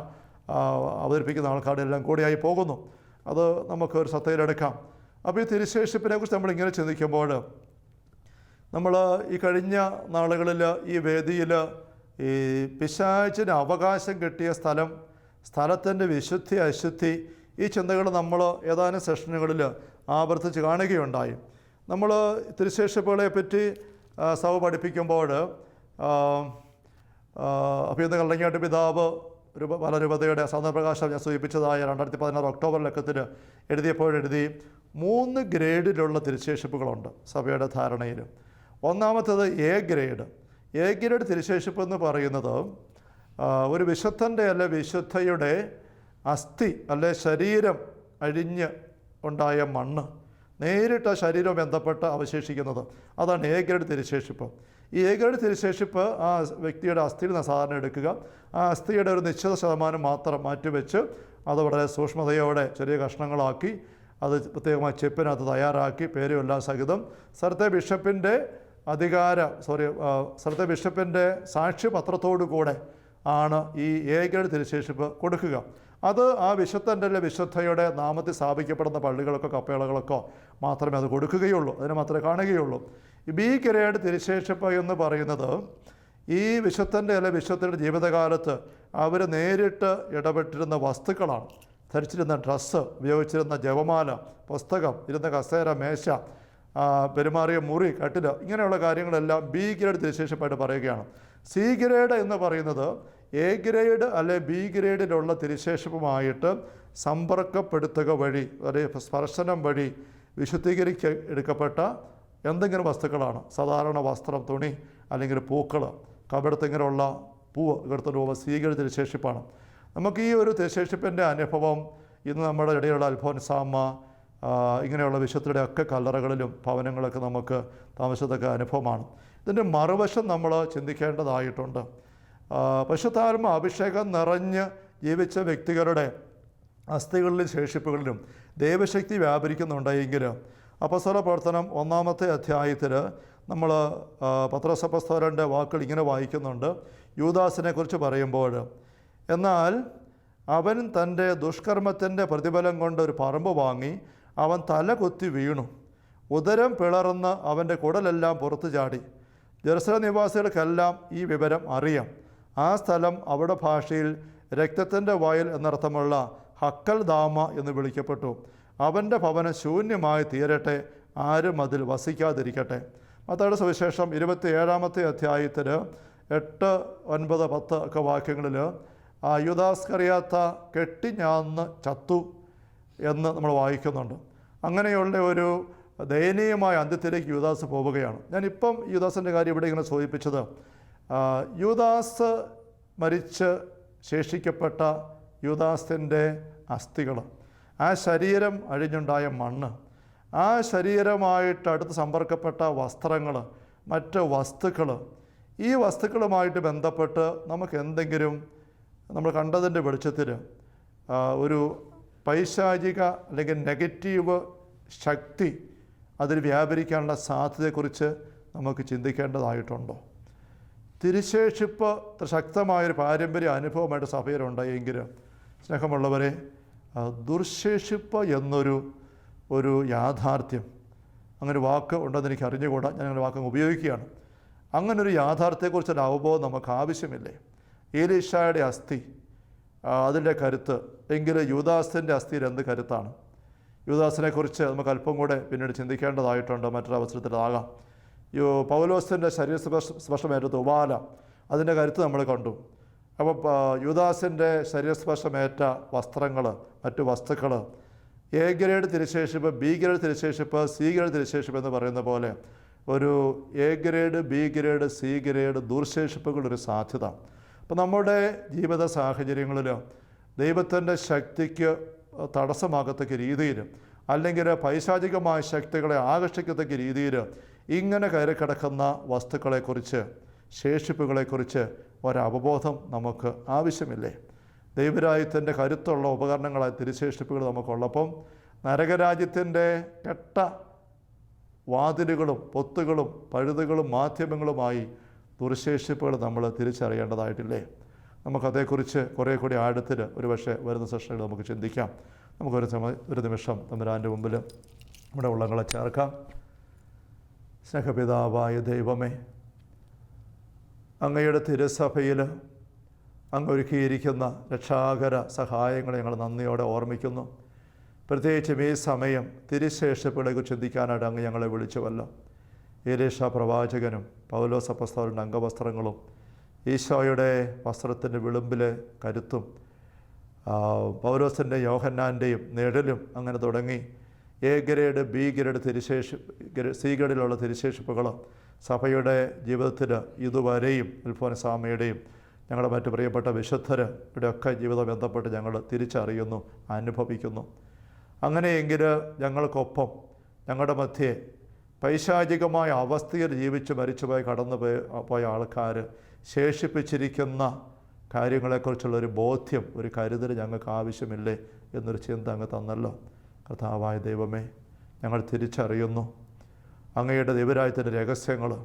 അവതരിപ്പിക്കുന്ന ആൾക്കാരുടെ എല്ലാം കൂടിയായി പോകുന്നു. അത് നമുക്ക് ഒരു സത്തയിലെടുക്കാം അപ്പോൾ ഈ തിരുശേഷിപ്പിനെ കുറിച്ച് നമ്മൾ ഇങ്ങനെ ചിന്തിക്കുമ്പോൾ നമ്മൾ ഈ കഴിഞ്ഞ നാളുകളിൽ ഈ വേദിയിൽ ഈ പിശാചിന് അവകാശം കിട്ടിയ സ്ഥലം സ്ഥലത്തിന്റെ വിശുദ്ധി അശുദ്ധി ഈ ചിന്തകൾ നമ്മൾ ഏതാനും സെഷനുകളിൽ ആവർത്തിച്ച് കാണുകയുണ്ടായി. നമ്മൾ തിരുശേഷിപ്പുകളെ പറ്റി സഭ പഠിപ്പിക്കുമ്പോൾ അഭിയന്ത കള്ളങ്ങാട്ട് പിതാവ് രൂപ ബാലരൂപതയുടെ രൂപതയുടെ സൗന്ദര്യപ്രകാശം ഞാൻ സൂചിപ്പിച്ചതായ രണ്ടായിരത്തി പതിനാറ് ഒക്ടോബർ ലക്കത്തിൽ എഴുതിയപ്പോഴെഴുതി മൂന്ന് ഗ്രേഡിലുള്ള തിരുശേഷിപ്പുകളുണ്ട് സഭയുടെ ധാരണയിൽ ഒന്നാമത്തേത് എ ഗ്രേഡ്. എ ഗ്രേഡ് തിരുശേഷിപ്പ് എന്ന് പറയുന്നത് ഒരു വിശുദ്ധന്റെ അല്ലെ വിശുദ്ധയുടെ അസ്ഥി അല്ലെ ശരീരം അഴിഞ്ഞ് ഉണ്ടായ മണ്ണ് നേരിട്ട് ശരീരം ബന്ധപ്പെട്ട് അവശേഷിക്കുന്നത്. അതാണ് എ ഗ്രേഡ് തിരുശേഷിപ്പ്. ഈ ഏകരുടെ തിരുശേഷിപ്പ് ആ വ്യക്തിയുടെ അസ്ഥിയിൽ നിന്ന് സാധാരണ എടുക്കുക. ആ അസ്ഥിയുടെ ഒരു നിശ്ചിത ശതമാനം മാത്രം മാറ്റിവെച്ച് അത് വളരെ സൂക്ഷ്മതയോടെ ചെറിയ കഷ്ണങ്ങളാക്കി അത് പ്രത്യേകമായി ചെപ്പിനകത്ത് തയ്യാറാക്കി പേരും എല്ലാം സഹിതം. സ്ഥലത്തെ ബിഷപ്പിന്റെ അധികാര സോറി സ്ഥലത്തെ ബിഷപ്പിന്റെ സാക്ഷ്യപത്രത്തോടു കൂടെ ആണ് ഈ ഏകയുടെ തിരുശേഷിപ്പ് കൊടുക്കുക. അത് ആ വിശുദ്ധന്റെ വിശുദ്ധയുടെ നാമത്തിൽ സ്ഥാപിക്കപ്പെടുന്ന പള്ളികൾക്കോ കപ്പേളകൾക്കോ മാത്രമേ അത് കൊടുക്കുകയുള്ളൂ. അതിനെ മാത്രമേ കാണുകയുള്ളൂ. ബി കിരയുടെ തിരുശേഷിപ്പ് എന്ന് പറയുന്നത് ഈ വിശുദ്ധന്റെ അല്ലെ വിശുദ്ധയുടെ ജീവിതകാലത്ത് അവർ നേരിട്ട് ഇടപെട്ടിരുന്ന വസ്തുക്കളാണ്. ധരിച്ചിരുന്ന ഡ്രസ്സ് ഉപയോഗിച്ചിരുന്ന ജപമാല പുസ്തകം ഇരുന്ന കസേര മേശ പെരുമാറിയ മുറി കട്ടിൽ ഇങ്ങനെയുള്ള കാര്യങ്ങളെല്ലാം ബി ഗ്രേഡ് തിരുശേഷിപ്പായിട്ട് പറയുകയാണ്. സി ഗ്രേഡ് എന്ന് പറയുന്നത് എ ഗ്രേഡ് അല്ലെ ബി ഗ്രേഡിലുള്ള തിരുശേഷിപ്പുമായിട്ട് സമ്പർക്കപ്പെടുത്തുക വഴി അതായത് സ്പർശനം വഴി വിശുദ്ധീകരിക്ക എടുക്കപ്പെട്ട എന്തെങ്കിലും വസ്തുക്കളാണ്. സാധാരണ വസ്ത്രം തുണി അല്ലെങ്കിൽ പൂക്കൾ കബടത്തിങ്ങനെയുള്ള പൂവ് ഇവിടുത്തെ രൂപ സ്വീകരിച്ച തിരുശേഷിപ്പാണ്. നമുക്ക് ഈ ഒരു തിരുശേഷിപ്പിന്റെ അനുഭവം ഇന്ന് നമ്മുടെ ഇടയിലുള്ള അൽഫോൻസാമ്മ ഇങ്ങനെയുള്ള വിശുദ്ധരുടെ ഒക്കെ കല്ലറകളിലും ഭവനങ്ങളൊക്കെ നമുക്ക് താമസത്തൊക്കെ അനുഭവമാണ്. ഇതിന്റെ മറുവശം നമ്മൾ ചിന്തിക്കേണ്ടതായിട്ടുണ്ട്. ആ, പശുത്താത്മ അഭിഷേകം നിറഞ്ഞ് ജീവിച്ച വ്യക്തികളുടെ അസ്ഥികളിലും ശേഷിപ്പുകളിലും ദൈവശക്തി വ്യാപരിക്കുന്നുണ്ടെങ്കിൽ അപസ്വല പ്രവർത്തനം ഒന്നാമത്തെ അധ്യായത്തിൽ നമ്മൾ പത്രസപ്പസ്തോരന്റെ വാക്കുകൾ ഇങ്ങനെ വായിക്കുന്നുണ്ട്. യൂദാസിനെ കുറിച്ച് പറയുമ്പോൾ എന്നാൽ അവൻ തന്റെ ദുഷ്കർമ്മത്തിന്റെ പ്രതിഫലം കൊണ്ട് ഒരു പറമ്പ് വാങ്ങി അവൻ തല കൊത്തി വീണു. ഉദരം പിളർന്ന് അവന്റെ കുടലെല്ലാം പുറത്തു ചാടി. ജെറുസലേം നിവാസികൾക്കെല്ലാം ഈ വിവരം അറിയാം. ആ സ്ഥലം അവിടെ ഭാഷയിൽ രക്തത്തിന്റെ വയൽ എന്നർത്ഥമുള്ള ഹക്കൽ ദാമ എന്ന് വിളിക്കപ്പെട്ടു. അവന്റെ ഭവനം ശൂന്യമായി തീരട്ടെ ആരും അതിൽ വസിക്കാതിരിക്കട്ടെ. മത്തയുടെ സുവിശേഷം ഇരുപത്തി ഏഴാമത്തെ അധ്യായത്തിൽ എട്ട് ഒൻപത് പത്ത് ഒക്കെ വാക്യങ്ങളിൽ യുദാസ്കറിയാത്ത കെട്ടിഞ്ഞാന്ന് ചത്തു എന്ന് നമ്മൾ വായിക്കുന്നുണ്ട്. അങ്ങനെയുള്ള ഒരു ദയനീയമായ അന്ത്യത്തിലേക്ക് യുദാസ് പോവുകയാണ്. ഞാനിപ്പം യുദാസിന്റെ കാര്യം ഇവിടെ ഇങ്ങനെ സൂചിപ്പിച്ചത്. യുദാസ് മരിച്ച് ശേഷിക്കപ്പെട്ട യുദാസിന്റെ അസ്ഥികൾ. ആ ശരീരം അഴിഞ്ഞുണ്ടായ മണ്ണ്. ആ ശരീരമായിട്ട് അടുത്ത് സമ്പർക്കപ്പെട്ട വസ്ത്രങ്ങൾ മറ്റ് വസ്തുക്കൾ. ഈ വസ്തുക്കളുമായിട്ട് ബന്ധപ്പെട്ട് നമുക്ക് എന്തെങ്കിലും നമ്മൾ കണ്ടതിന്റെ വെളിച്ചത്തിൽ ഒരു പൈശാചിക അല്ലെങ്കിൽ നെഗറ്റീവ് ശക്തി അതിൽ വ്യാപരിക്കാനുള്ള സാധ്യതയെക്കുറിച്ച് നമുക്ക് ചിന്തിക്കേണ്ടതായിട്ടുണ്ടോ? തിരുശേഷിപ്പ് ശക്തമായൊരു പാരമ്പര്യ അനുഭവമായിട്ട് സഭയിലുണ്ടെങ്കിൽ സ്നേഹമുള്ളവരെ ദുർശേഷിപ്പ് എന്നൊരു ഒരു യാഥാർത്ഥ്യം അങ്ങനെ വാക്ക് ഉണ്ടെന്ന് എനിക്ക് അറിഞ്ഞുകൂടാ. ഞാൻ അങ്ങനെ വാക്ക് ഉപയോഗിക്കുകയാണ്. അങ്ങനൊരു യാഥാർത്ഥ്യത്തെക്കുറിച്ചൊരു അവബോധം നമുക്ക് ആവശ്യമില്ലേ? ഏലീഷായുടെ അസ്ഥി അതിന്റെ കരുത്ത്. എങ്കിലും യുവദാസിന്റെ അസ്ഥിയിൽ എന്ത് കരുത്താണ്? യുവദാസിനെക്കുറിച്ച് നമുക്ക് അല്പം കൂടെ പിന്നീട് ചിന്തിക്കേണ്ടതായിട്ടുണ്ട്. മറ്റൊരു അവസരത്തിലാകാം യോ പൗലോസിന്റെ ശരീര സ്പർശ സ്പർശമേറ്റ തുവാല അതിന്റെ കരുത്ത് നമ്മൾ കണ്ടു. അപ്പോൾ യുദാസിന്റെ ശരീരസ്പർശമേറ്റ വസ്ത്രങ്ങൾ മറ്റു വസ്തുക്കൾ എ ഗ്രേഡ് തിരുശേഷിപ്പ് ബി ഗ്രേഡ് തിരുശേഷിപ്പ് സി ഗ്രേഡ് തിരുശേഷിപ്പ് എന്ന് പറയുന്ന പോലെ ഒരു A grade B grade C grade ദുർശേഷിപ്പുകളൊരു സാധ്യത. അപ്പോൾ നമ്മുടെ ജീവിത സാഹചര്യങ്ങളിൽ ദൈവത്തിന്റെ ശക്തിക്ക് തടസ്സമാകത്തക്ക രീതിയിൽ അല്ലെങ്കിൽ പൈശാചികമായ ശക്തികളെ ആകർഷിക്കത്തക്ക രീതിയിൽ ഇങ്ങനെ കയറി കിടക്കുന്ന വസ്തുക്കളെക്കുറിച്ച് ശേഷിപ്പുകളെക്കുറിച്ച് ഒരവബോധം നമുക്ക് ആവശ്യമില്ലേ? ദൈവരാജ്യത്തിന്റെ കരുത്തുള്ള ഉപകരണങ്ങളായ തിരുശേഷിപ്പുകൾ നമുക്കുള്ളപ്പം നരകരാജ്യത്തിന്റെ കെട്ട വാതിലുകളും പൊത്തുകളും പഴുതുകളും മാധ്യമങ്ങളുമായി ദുർശേഷിപ്പുകൾ നമ്മൾ തിരിച്ചറിയേണ്ടതായിട്ടില്ലേ? നമുക്കതേക്കുറിച്ച് കുറേ കൂടി ആഴത്തിൽ ഒരുപക്ഷെ വരുന്ന സെഷനിൽ നമുക്ക് ചിന്തിക്കാം. നമുക്കൊരു സമ ഒരു നിമിഷം തമ്പുരാന്റെ മുമ്പിൽ നമ്മുടെ ഉള്ളങ്ങളെ ചേർക്കാം. സ്നേഹപിതാവായ ദൈവമേ അങ്ങയുടെ തിരുസഭയിൽ അങ്ങ് ഒരുക്കിയിരിക്കുന്ന രക്ഷാകര സഹായങ്ങളെ ഞങ്ങൾ നന്ദിയോടെ ഓർമ്മിക്കുന്നു. പ്രത്യേകിച്ചും ഈ സമയം തിരുശേഷിപ്പുകളെക്കുറിച്ച് ചിന്തിക്കാനായിട്ട് അങ്ങ് ഞങ്ങളെ വിളിച്ചുവല്ലോ. ഏലേഷ പ്രവാചകനും പൗലോസ് അപ്പസ്തോലിന്റെ അംഗവസ്ത്രങ്ങളും ഈശോയുടെ വസ്ത്രത്തിന്റെ വിളുമ്പിലെ കരുത്തും ആ, പൗലോസിന്റെ യോഹന്നാന്റെയും നിഴലും അങ്ങനെ തുടങ്ങി. എ ഗ്രേഡ് ബി ഗ്രേഡ് തിരുശേഷി ഗ്രേ- സി ഗ്രേഡിലുള്ള സഭയുടെ ജീവിതത്തിൽ ഇതുവരെയും അൽഫോൻസാമയുടെയും ഞങ്ങളുടെ മറ്റ് പ്രിയപ്പെട്ട വിശുദ്ധരുടെ ഒക്കെ ജീവിതം ബന്ധപ്പെട്ട് ഞങ്ങൾ തിരിച്ചറിയുന്നു അനുഭവിക്കുന്നു. അങ്ങനെയെങ്കിൽ ഞങ്ങൾക്കൊപ്പം ഞങ്ങളുടെ മധ്യേ പൈശാചികമായ അവസ്ഥയിൽ ജീവിച്ച് മരിച്ചുപോയി കടന്നു പോയ ആൾക്കാർ ശേഷിപ്പിച്ചിരിക്കുന്ന കാര്യങ്ങളെക്കുറിച്ചുള്ളൊരു ബോധ്യം ഒരു കരുതൽ ഞങ്ങൾക്ക് ആവശ്യമില്ലേ എന്നൊരു ചിന്ത അങ്ങ് തന്നല്ലോ. കർത്താവായ ദൈവമേ ഞങ്ങൾ തിരിച്ചറിയുന്നു. അങ്ങയുടെ ദൈവരാജ്യത്തിന്റെ രഹസ്യങ്ങൾ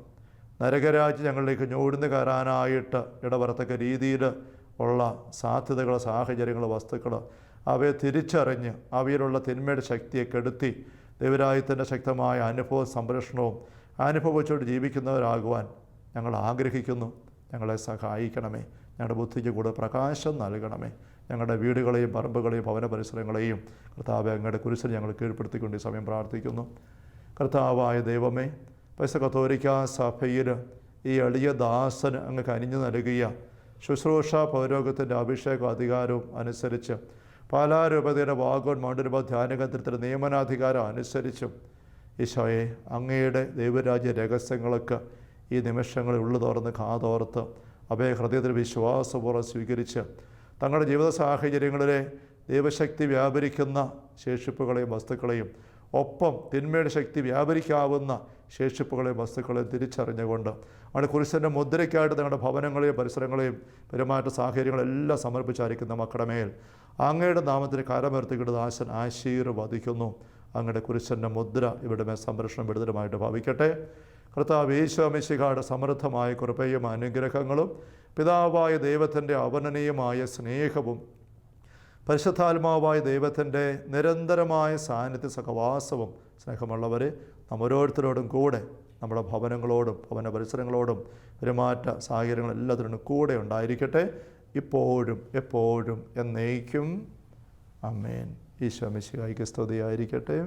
നരകരാജ്യം ഞങ്ങളിലേക്ക് ഞോടുന്നു കയറാനായിട്ട് ഇടവരത്തക്ക രീതിയിൽ ഉള്ള സാധ്യതകൾ സാഹചര്യങ്ങൾ വസ്തുക്കൾ അവയെ തിരിച്ചറിഞ്ഞ് അവയിലുള്ള തിന്മയുടെ ശക്തിയെ കെടുത്തി ദൈവരാജ്യത്തിന്റെ ശക്തമായ അനുഭവ സംരക്ഷണവും അനുഭവിച്ചുകൊണ്ട് ജീവിക്കുന്നവരാകുവാൻ ഞങ്ങൾ ആഗ്രഹിക്കുന്നു. ഞങ്ങളെ സഹായിക്കണമേ. ഞങ്ങളുടെ ബുദ്ധിക്ക് കൂടെ പ്രകാശം നൽകണമേ. ഞങ്ങളുടെ വീടുകളെയും പറമ്പുകളെയും ഭവന പരിസരങ്ങളെയും കർത്താവ് അങ്ങയുടെ കുരിശിൽ ഞങ്ങൾ കീഴ്പ്പെടുത്തിക്കൊണ്ട് ഈ സമയം പ്രാർത്ഥിക്കുന്നു. കർത്താവായ ദൈവമേ പൈസ കത്തോലിക്ക സഭയിൽ ഈ എളിയ ദാസന് അങ്ങ് കനിഞ്ഞു നൽകിയ ശുശ്രൂഷ പൗരോഗത്തിന്റെ അഭിഷേക അധികാരവും അനുസരിച്ച് പാലാരൂപതയുടെ വാഗോൺ മൗണ്ടരൂപ ധ്യാനകേന്ദ്രത്തിന്റെ നിയമനാധികാരം അനുസരിച്ചും ഈശോയെ അങ്ങയുടെ ദൈവരാജ്യ രഹസ്യങ്ങൾക്ക് ഈ നിമിഷങ്ങളിൽ ഉള്ളു തുറന്ന് കാതോർത്ത് അവയെ ഹൃദയത്തിൽ വിശ്വാസപൂർവം സ്വീകരിച്ച് തങ്ങളുടെ ജീവിത സാഹചര്യങ്ങളിലെ ദൈവശക്തി വ്യാപരിക്കുന്ന ശേഷിപ്പുകളെയും വസ്തുക്കളെയും ഒപ്പം തിന്മയുടെ ശക്തി വ്യാപരിക്കാവുന്ന ശേഷിപ്പുകളെയും വസ്തുക്കളെയും തിരിച്ചറിഞ്ഞുകൊണ്ട് അവിടെ കുരിശന്റെ മുദ്രയ്ക്കായിട്ട് തങ്ങളുടെ ഭവനങ്ങളെയും പരിസരങ്ങളെയും പെരുമാറ്റ സാഹചര്യങ്ങളെല്ലാം സമർപ്പിച്ചായിരിക്കുന്ന മക്കളുടെ മേൽ അങ്ങയുടെ നാമത്തിന് കരമർത്തിക്കൊണ്ട് ദാസൻ ആശീർവദിക്കുന്നു. അങ്ങയുടെ കുരിശന്റെ മുദ്ര ഇവിടെ സംരക്ഷണം വിടുതലുമായിട്ട് ഭാവിക്കട്ടെ. കർത്താവ് യേശോമിശിഖായുടെ സമൃദ്ധമായ കൃപയും അനുഗ്രഹങ്ങളും പിതാവായ ദൈവത്തിന്റെ അവനനീയമായ സ്നേഹവും പരിശുദ്ധാത്മാവായ ദൈവത്തിന്റെ നിരന്തരമായ സാന്നിധ്യ സഹവാസവും സ്നേഹമുള്ളവരെ നാം ഓരോരുത്തരോടും കൂടെ നമ്മുടെ ഭവനങ്ങളോടും ഭവന പരിസരങ്ങളോടും പെരുമാറ്റ സാഹചര്യങ്ങളെല്ലാത്തിനും കൂടെ ഉണ്ടായിരിക്കട്ടെ. ഇപ്പോഴും എപ്പോഴും എന്നേക്കും. അമ്മേൻ ഈശോ മിശിഹായിക്ക് സ്തുതിയായിരിക്കട്ടെ.